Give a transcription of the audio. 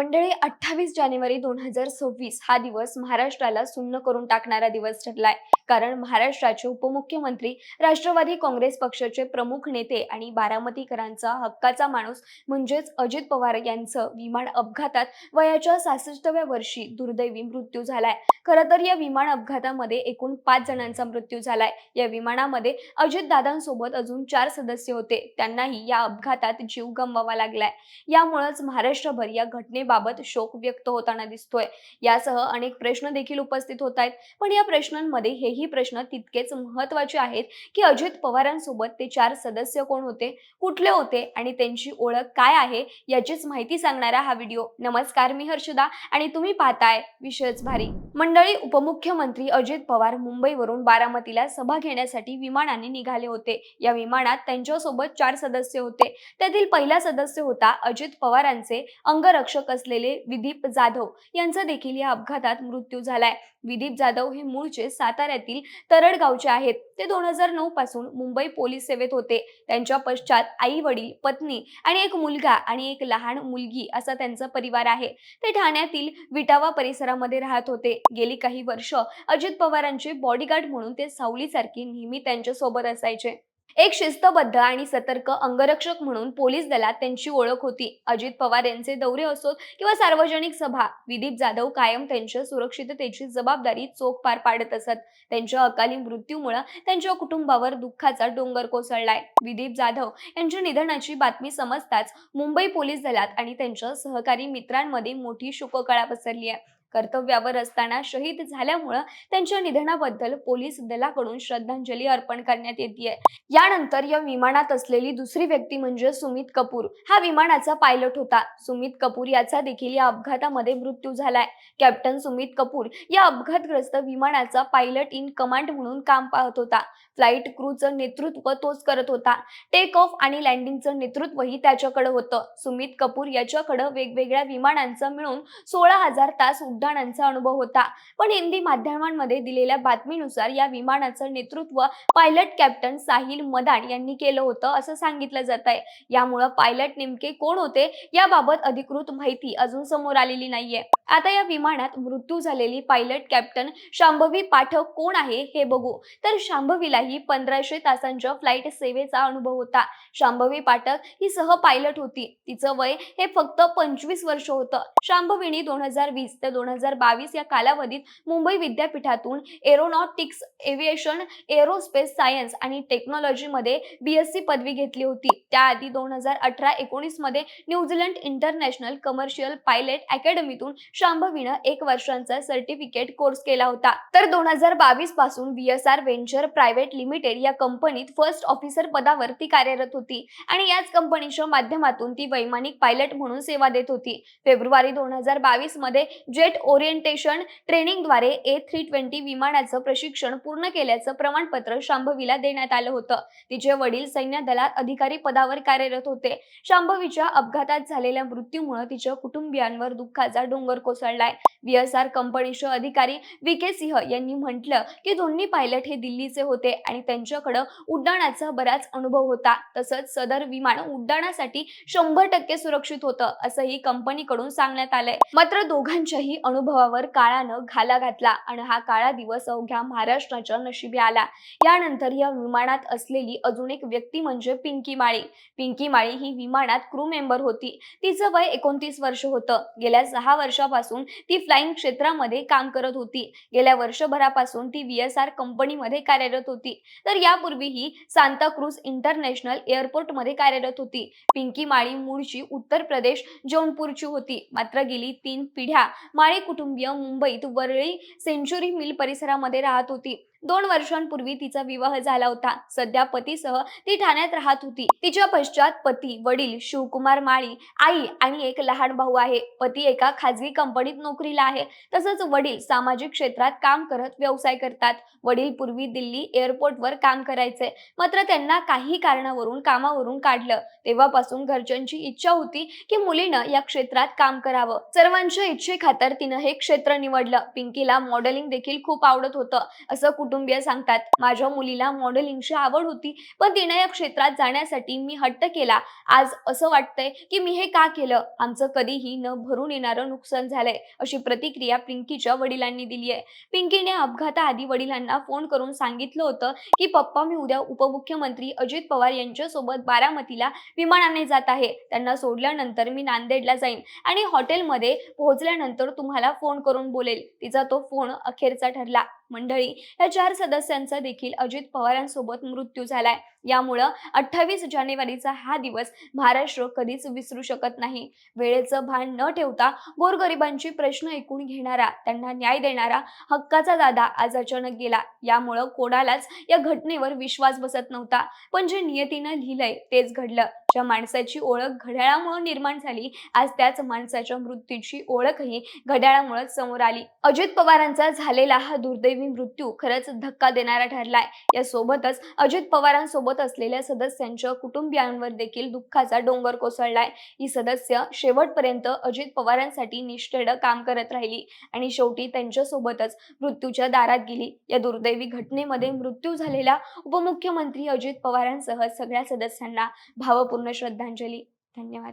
मंडळी अठ्ठावीस जानेवारी दोन हजार सव्वीस हा दिवस महाराष्ट्राला सुन्न करून टाकणारा दिवस ठरलाय. कारण महाराष्ट्राचे उपमुख्यमंत्री राष्ट्रवादी काँग्रेस पक्षाचे प्रमुख नेते आणि बारामतीकरांचा हक्काचा माणूस म्हणजेच अजित पवार यांचं विमान अपघातात वयाच्या सासष्टव्या वर्षी दुर्दैवी मृत्यू झालाय. खरं तर या विमान अपघातामध्ये एकूण पाच जणांचा मृत्यू झालाय. या विमानामध्ये अजित दादांसोबत अजून चार सदस्य होते. त्यांनाही या अपघातात जीव गमवावा लागलाय. यामुळेच महाराष्ट्रभर या घटने घटनेबाबत शोक व्यक्त होताना दिसतोय. यासह अनेक प्रश्न देखील उपस्थित होत आहेत. पण या प्रश्नांमध्ये हेही प्रश्न तितकेच महत्त्वाचे आहेत की अजित पवारांसोबत ते चार सदस्य कोण होते कुठले होते आणि त्यांची ओळख काय आहे याचीच माहिती सांगणारा हा व्हिडिओ. नमस्कार मी हर्षदा आणि तुम्ही पाहताय विषयच भारी. मंडळी उपमुख्यमंत्री अजित पवार मुंबईवरून बारामतीला सभा घेण्यासाठी विमानाने निघाले होते. या विमानात त्यांच्यासोबत चार सदस्य होते. त्यातील पहिला सदस्य होता अजित पवारांचे अंगरक्षक असलेले विदीप जाधव यांचा देखील या अपघातात मृत्यू झालाय. विदीप जाधव हे मूळचे साताऱ्यातील तरडगावचे आहेत. ते दोन हजार नऊ पासून मुंबई पोलीस सेवेत होते. त्यांच्या पश्चात आई वडील पत्नी आणि एक मुलगा आणि एक लहान मुलगी असा त्यांचा परिवार आहे. ते ठाण्यातील विटावा परिसरामध्ये राहत होते. गेली काही वर्ष अजित पवारांचे बॉडीगार्ड म्हणून ते सावलीसारखी नेहमी त्यांच्यासोबत असायचे. एक शिस्तबद्ध आणि सतर्क अंगरक्षक म्हणून पोलीस दलात त्यांची ओळख होती. अजित पवार यांचे दौरे असोत किंवा सार्वजनिक सभा विदीप जाधव कायम त्यांच्या सुरक्षिततेची जबाबदारी चोख पार पाडत असत. त्यांच्या अकाली मृत्यूमुळे त्यांच्या कुटुंबावर दुःखाचा डोंगर कोसळलाय. विदीप जाधव यांच्या निधनाची बातमी समजताच मुंबई पोलीस दलात आणि त्यांच्या सहकारी मित्रांमध्ये मोठी शोककळा पसरली आहे. कर्तव्यावर असताना शहीद झाल्यामुळं त्यांच्या निधनाबद्दल पोलीस दलाकडून श्रद्धांजली अर्पण करण्यात येते यानंतर या विमानात असलेली दुसरी व्यक्ती म्हणजे सुमित कपूर. हा विमानाचा पायलट होता. सुमित कपूर याचा देखील या अपघातामध्ये मृत्यू झालाय. कॅप्टन सुमित कपूर या अपघातग्रस्त विमानाचा पायलट इन कमांड म्हणून काम पाहत होता. फ्लाईट क्रूचं नेतृत्व तोच करत होता. टेक ऑफ आणि लँडिंगचं नेतृत्वही त्याच्याकडे होतं. सुमित कपूर याच्याकडे वेगवेगळ्या विमानांचं मिळून सोळा हजार तास उड्डाणांचा अनुभव होता. पण हिंदी माध्यमांमध्ये दिलेल्या बातमीनुसार या विमानाचं नेतृत्व पायलट कॅप्टन साहिल मदान यांनी केलं होतं असं सांगितलं जात आहे. यामुळं पायलट नेमके कोण होते याबाबत अधिकृत माहिती अजून समोर आलेली नाहीये. आता या विमानात मृत्यू झालेली पायलट कॅप्टन शांभवी पाठक कोण आहे हे बघू. तर शांभवीलाही पंधराशे तासांच्या फ्लाईट सेवेचा अनुभव होता. शांभवी पाठक ही सह पायलट होती. तिचं वय हे फक्त पंचवीस वर्ष होतं. शांभवीने दोन हजार वीस ते दोन हजार बावीस या कालावधीत मुंबई विद्यापीठातून एरोनॉटिक्स एव्हिएशन एरोस्पेस सायन्स आणि टेक्नॉलॉजीमध्ये बीएससी पदवी घेतली होती. त्याआधी दोन हजार अठरा एकोणीसमध्ये New Zealand international commercial pilot अकॅडमीतून शांभवीनं एक वर्षांचा सर्टिफिकेट कोर्स केला होता. तर दोन हजार बावीसपासून बीएसआर व्हेंचर प्रायव्हेट लिमिटेड या कंपनीत फर्स्ट ऑफिसर पदावर ती कार्यरत होती आणि याच कंपनीच्या माध्यमातून ती वैमानिक पायलट म्हणून सेवा देत होती. फेब्रुवारी दोन हजार बावीसमध्ये जेट ओरिएंटेशन ट्रेनिंगद्वारे ए थ्री ट्वेंटी विमानाचं प्रशिक्षण पूर्ण केल्याचं प्रमाणपत्र शांभवीला देण्यात आलं होतं. तिचे वडील सैन्य दलात अधिकारी पदावर कार्यरत होते. शांभवीच्या अपघातात झालेल्या मृत्यूमुळे तिच्या कुटुंबियांवर दुःखाचा डोंगर कोसळलाय. बीएसआर कंपनीचे अधिकारी व्ही के सिंह यांनी म्हटलं की दोन्ही पायलट हे दिल्लीचे होते आणि त्यांच्याकडं उड्डाणाचा बराच अनुभव होता. तसंच सदर विमान उड्डाणासाठी शंभर टक्के सुरक्षित होतं असंही कंपनीकडून सांगण्यात आलंय. मात्र दोघांच्याही अनुभवावर काळानं घाला घातला आणि हा काळा दिवस अवघ्या महाराष्ट्राच्या नशिबी आला. यानंतर या विमानात असलेली अजून एक व्यक्ती म्हणजे पिंकी माळी. पिंकी माळी ही विमानात क्रू मेंबर होती. तिचं वय एकोणतीस वर्ष होतं. गेल्या सहा वर्षापासून ती फ्लाइंग क्षेत्रामध्ये काम करत होती. गेल्या वर्षभरापासून ती व्हीएसआर कंपनीमध्ये कार्यरत होती. तर यापूर्वीही सांताक्रूज इंटरनॅशनल एअरपोर्टमध्ये कार्यरत होती. पिंकी माळी मूळची उत्तर प्रदेश जौनपूरची होती. मात्र गेली तीन पिढ्या माळी कुटुंबीय मुंबईत वरळी सेंचुरी मिल परिसरामध्ये राहत होती. दोन वर्षांपूर्वी तिचा विवाह झाला होता. सध्या पतीसह ती ठाण्यात राहत होती. तिच्या पश्चात पती वडील शिवकुमार माळी आई आणि एक लहान भाऊ आहे. पती एका खाजगी कंपनीत नोकरीला आहे. तसंच वडील सामाजिक क्षेत्रात काम करत व्यवसाय करतात. वडील पूर्वी दिल्ली एअरपोर्टवर काम करायचे. मात्र त्यांना काही कारणावरून कामावरून काढलं. तेव्हापासून घरच्यांची इच्छा होती की मुलीनं या क्षेत्रात काम करावं. सर्वांच्या इच्छेखातर तिनं हे क्षेत्र निवडलं. पिंकीला मॉडेलिंग देखील खूप आवडत होतं. असं कुटुंबीय सांगतात माझ्या मुलीला मॉडेलिंगची आवड होती पण तिने या क्षेत्रात जाण्यासाठी मी हट्ट केला. आज असं वाटतंय की मी हे का केलं? आमचं कधीही न भरून येणारं नुकसान झालंय अशी प्रतिक्रिया पिंकीच्या वडिलांनी दिली आहे. पिंकीने अपघाताआधी वडिलांना फोन करून सांगितलं होतं की पप्पा मी उद्या उपमुख्यमंत्री अजित पवार यांच्यासोबत बारामतीला विमानाने जात आहे. त्यांना सोडल्यानंतर मी नांदेडला जाईन आणि हॉटेलमध्ये पोहोचल्यानंतर तुम्हाला फोन करून बोलेल. तिचा तो फोन अखेरचा ठरला. मंडळी. या चार सदस्यांचा देखील अजित पवारांसोबत मृत्यू झालाय. यामुळं अठ्ठावीस जानेवारीचा हा दिवस महाराष्ट्र कधीच विसरू शकत नाही. वेळेचं भान न ठेवता गोरगरिबांची प्रश्न ऐकून घेणारा त्यांना न्याय देणारा हक्काचा दादा आज अचानक गेला. यामुळं कोणालाच या घटनेवर विश्वास बसत नव्हता. पण जे नियतीनं लिहिलंय तेच घडलं. ज्या माणसाची ओळख घड्याळामुळे निर्माण झाली आज त्याच माणसाच्या मृत्यूची ओळखही घड्याळामुळे समोर आली. अजित पवारांचा झालेला हा दुर्दैवी मृत्यू खरंच धक्का देणारा ठरलाय. या सोबतच अजित पवारांसोबत असलेल्या सदस्यांच्या कुटुंबियांवर देखील दुःखाचा डोंगर कोसळलाय. ही सदस्य शेवटपर्यंत अजित पवारांसाठी निष्ठेड काम करत राहिली आणि शेवटी त्यांच्यासोबतच मृत्यूच्या दारात गेली. या दुर्दैवी घटनेमध्ये मृत्यू झालेला उपमुख्यमंत्री अजित पवारांसह सगळ्या सदस्यांना भावपूर्ण श्रद्धांजली. धन्यवाद.